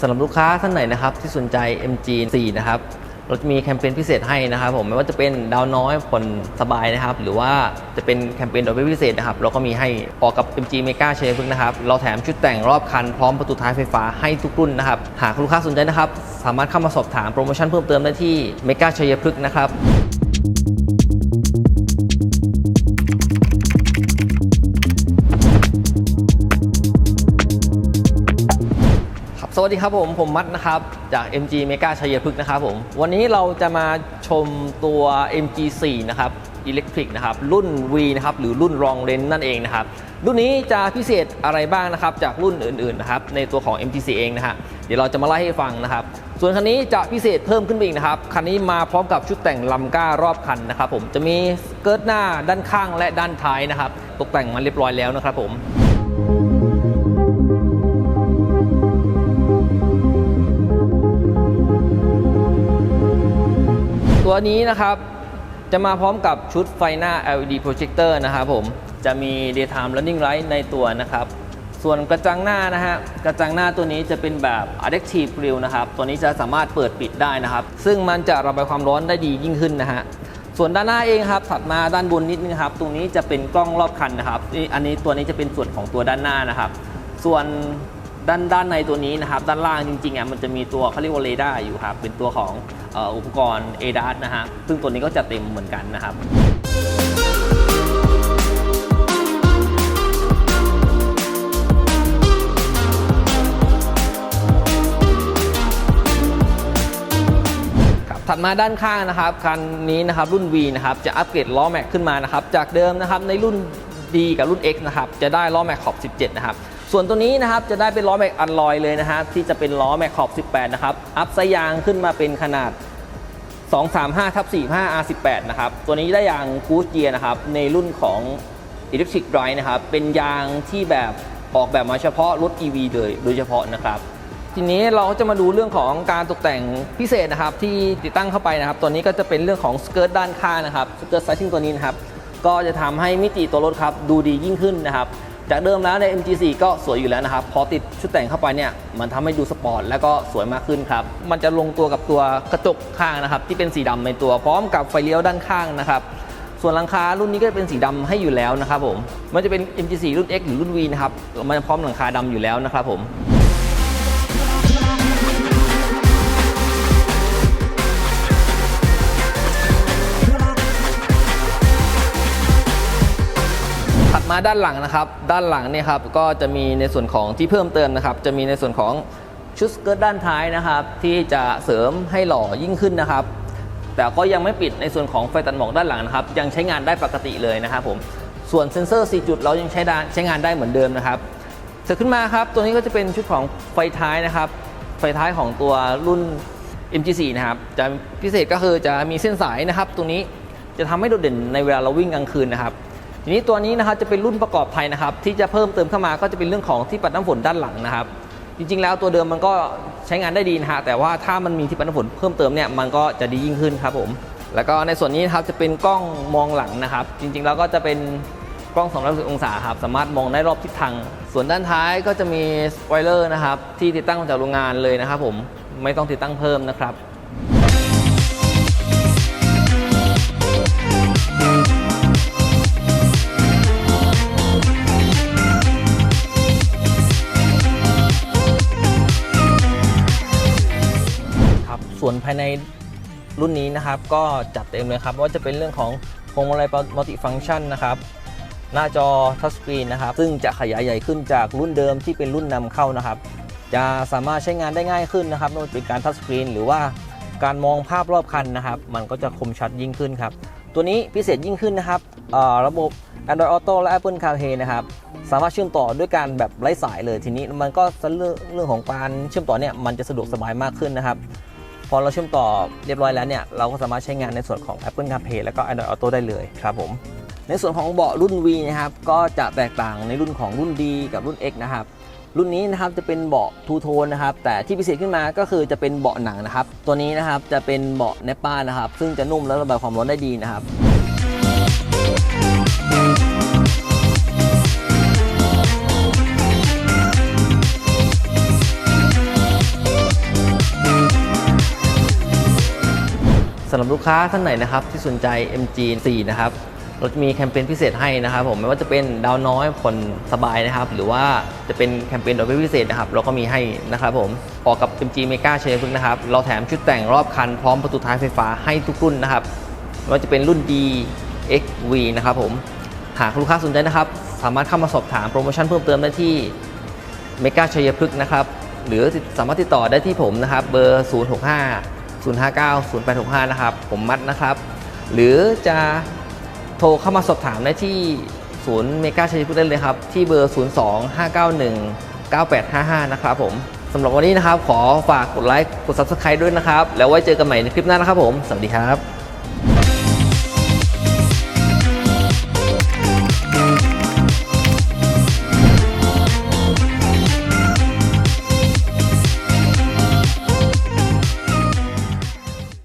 สำหรับลูกค้าท่านไหนนะครับที่สนใจ MG4 นะครับเราจะมีแคมเปญพิเศษให้นะครับผมไม่ว่าจะเป็นดาวน้อยผ่อนสบายนะครับ หรือว่าจะเป็นแคมเปญดอกเบี้ยพิเศษนะครับ เราก็มีให้ออกกับ MG Mega เชยพึ่งนะครับ เราแถมชุดแต่งรอบคันพร้อมประตูท้ายไฟฟ้าให้ทุกรุ่นนะครับ หากลูกค้าสนใจนะครับ สามารถเข้ามาสอบถามโปรโมชั่นเพิ่มเติมได้ที่ Mega ชัยพฤกษ์นะครับ วัสดีครับผม ผมมัดนะครับ จาก MG Mega ชัยพฤกษ์นะครับผม วันนี้เราจะมาชมตัว MG4 นะครับ Electric นะครับ รุ่น V นะครับ หรือรุ่นรองเลนนั่นเองนะครับ รุ่นนี้จะพิเศษอะไรบ้างนะครับ จากรุ่นอื่นๆนะครับ ในตัวของ MG4 เองนะฮะเดี๋ยวเราจะมาไล่ให้ฟังนะครับ ส่วนคันนี้จะพิเศษเพิ่มขึ้นไปอีกนะครับ คันนี้มาพร้อมกับชุดแต่งลำก้ารอบคันนะครับผมจะมีเกิร์ตหน้าด้านข้างและด้านท้ายนะครับ ตกแต่งมาเรียบร้อยแล้วนะครับผม ตัวนี้นะครับจะมาพร้อมกับชุดไฟหน้า LED projector นะครับผมจะมี daytime running light ในตัวนะครับ ส่วนกระจังหน้านะฮะกระจังหน้าตัวนี้จะเป็นแบบ adaptive grill นะครับ ตัวนี้จะสามารถเปิดปิดได้นะครับ ซึ่งมันจะระบายความร้อนได้ดียิ่งขึ้นนะฮะส่วนด้านหน้าเองครับถัดมาด้านบนนิดนึงครับ ตรงนี้จะเป็นกล้องรอบคันนะครับนี่อันนี้ตัวนี้จะเป็นส่วนของตัวด้านหน้านะครับ ส่วน ด้านด้านในตัวนี้นะครับ ด้านล่างจริงๆอะมันจะมีตัวเขาเรียกว่าเรดาร์อยู่ครับ เป็นตัวของอ,อ,อุปกรณ์ ADAS นะฮะซึ่งตัวนี้ก็จะเต็มเหมือนกันนะครับครับถัดมาด้านข้างนะครับคันนี้นะครับรุ่น V นะครับจะอัปเกรดล้อแม็กขึ้นมานะครับจากเดิมนะครับในรุ่น D กับรุ่น X นะครับจะได้ล้อแม็กขอบ 17 นะครับ ส่วนตัวนี้นะครับจะได้เป็นล้อแม็กอันลอยเลยนะครับที่จะเป็นล้อแม็กขอบ 18 นะครับ อัพไซยางขึ้นมาเป็นขนาด 235ทับ45 R18 นะครับ ตัวนี้ได้ยางกูสเกียนะครับ ในรุ่นของ Electric Drive นะครับ เป็นยางที่แบบออกแบบมาเฉพาะรถ EV เลยโดยเฉพาะนะครับทีนี้เราก็จะมาดูเรื่องของการตกแต่งพิเศษนะครับ ที่ติดตั้งเข้าไปนะครับ ตัวนี้ก็จะเป็นเรื่องของสเกิร์ตด้านข้างนะครับสเกิร์ตไซซิ่งตัวนี้นะครับก็จะทำให้มิติตัวรถครับดูดียิ่งขึ้นนะครับ จากเดิมแล้วใน MG4 ก็สวยอยู่แล้วนะครับ พอติดชุดแต่งเข้าไปเนี่ย มันทำให้ดูสปอร์ตแล้วก็สวยมากขึ้นครับ มันจะลงตัวกับตัวกระจกข้างนะครับ ที่เป็นสีดำในตัวพร้อมกับไฟเลี้ยวด้านข้างนะครับ ส่วนหลังคารุ่นนี้ก็เป็นสีดำให้อยู่แล้วนะครับผม มันจะเป็น MG4 รุ่น X หรือรุ่น V นะครับ มันพร้อมหลังคาดำอยู่แล้วนะครับผม ด้านหลังนะครับ ด้านหลังเนี่ยครับก็จะมีในส่วนของที่เพิ่มเติมนะครับ จะมีในส่วนของชุดสเกิร์ตด้านท้ายนะครับ ที่จะเสริมให้หล่อยิ่งขึ้นนะครับ แต่ก็ยังไม่ปิดในส่วนของไฟตัดหมอกด้านหลังนะครับ ยังใช้งานได้ปกติเลยนะครับผมส่วนเซ็นเซอร์ 4 จุดเรายังใช้ได้ใช้งานได้เหมือนเดิมนะครับเสร็จขึ้นมาครับ ตัวนี้ก็จะเป็นชุดของไฟท้ายนะครับ ไฟท้ายของตัวรุ่น MG4 นะครับจะพิเศษก็คือจะมีเส้นสายนะครับ ตรงนี้จะทำให้โดดเด่นในเวลาเราวิ่งกลางคืนนะครับ ทีนี้ตัวนี้นะครับจะเป็นรุ่นประกอบไทยนะครับ ที่จะเพิ่มเติมเข้ามาก็จะเป็นเรื่องของที่ปัดน้ำฝนด้านหลังนะครับ จริงๆ แล้วตัวเดิมมันก็ใช้งานได้ดีนะฮะแต่ว่าถ้ามันมีที่ปัดน้ำฝนเพิ่มเติมเนี่ยมันก็จะดียิ่งขึ้นครับผมแล้วก็ในส่วนนี้นะครับจะเป็นกล้องมองหลังนะครับ จริงๆ แล้วก็จะเป็นกล้อง260 องศาครับสามารถมองได้รอบทิศทาง ส่วนด้านท้ายก็จะมีสปอยเลอร์นะครับที่ติดตั้งมาจากโรงงานเลยนะครับผมไม่ต้องติดตั้งเพิ่มนะครับ ส่วนภายในรุ่นนี้นะครับก็จัดเต็มเลยครับว่าจะเป็นเรื่องของพวงมาลัยมัลติฟัง c t ชันนะครับหน้าจอทัชสกรีนนะครับซึ่งจะขยายใหญ่ขึ้นจากรุ่นเดิมที่เป็นรุ่นนำเข้านะครับ จะสามารถใช้งานได้ง่ายขึ้นนะครับไม่ว่าจะเป็นการทัชสกรีนหรือว่าการมองภาพรอบคันนะครับ มันก็จะคมชัดยิ่งขึ้นครับ ตัวนี้พิเศษยิ่งขึ้นนะครับระบบ Android Auto และ Apple CarPlay นะครับ สามารถเชื่อมต่อด้วยการแบบไร้สายเลยทีนี้มันก็เรื่องเรื่องของการเชื่อมต่อเนี่ยมันจะสะดวกสบายมากขึ้นนะครับ พอเราเชื่อมต่อเรียบร้อยแล้วเนี่ยเราก็สามารถใช้งานในส่วนของ Apple CarPlay แล้วก็ Android Auto ได้เลยครับผมในส่วนของเบาะรุ่น V นะครับก็จะแตกต่างในรุ่นของรุ่น D กับรุ่น X นะครับรุ่นนี้นะครับจะเป็นเบาะทูโทนนะครับแต่ที่พิเศษขึ้นมาก็คือจะเป็นเบาะหนังนะครับตัวนี้นะครับจะเป็นเบาะเนปป้านะครับซึ่งจะนุ่มและระบายความร้อนได้ดีนะครับ รับลูกค้าท่านไหนนะครับที่สนใจ MG 4นะครับเราจะมีแคมเปญพิเศษให้นะครับผมไม่ว่าจะเป็นดาวน้อยผ่อนสบายนะครับ หรือว่าจะเป็นแคมเปญดอกเบี้ยพิเศษนะครับ เราก็มีให้นะครับผมออกกับ MG Mega เชฟนะครับ เราแถมชุดแต่งรอบคันพร้อมประตูท้ายไฟฟ้าให้ทุกรุ่นนะครับไม่ว่าจะเป็นรุ่น D X V นะครับผมหากลูกค้าสนใจนะครับ สามารถเข้ามาสอบถามโปรโมชั่นเพิ่มเติมได้ที่เมกาชัยพฤกษ์นะครับ หรือสามารถติดต่อได้ที่ผมนะครับ เบอร์ 065 059 0865 นะครับ ผมมัดนะครับ หรือจะโทรเข้ามาสอบถามได้ที่ศูนย์เมกาชัยพุทธได้เลยครับ ที่เบอร์ 02 591 9855 นะครับผมสำหรับวันนี้นะครับ ขอฝากกดไลค์กด Subscribe ด้วยนะครับ แล้วไว้เจอกันใหม่ในคลิปหน้านะครับผม สวัสดีครับ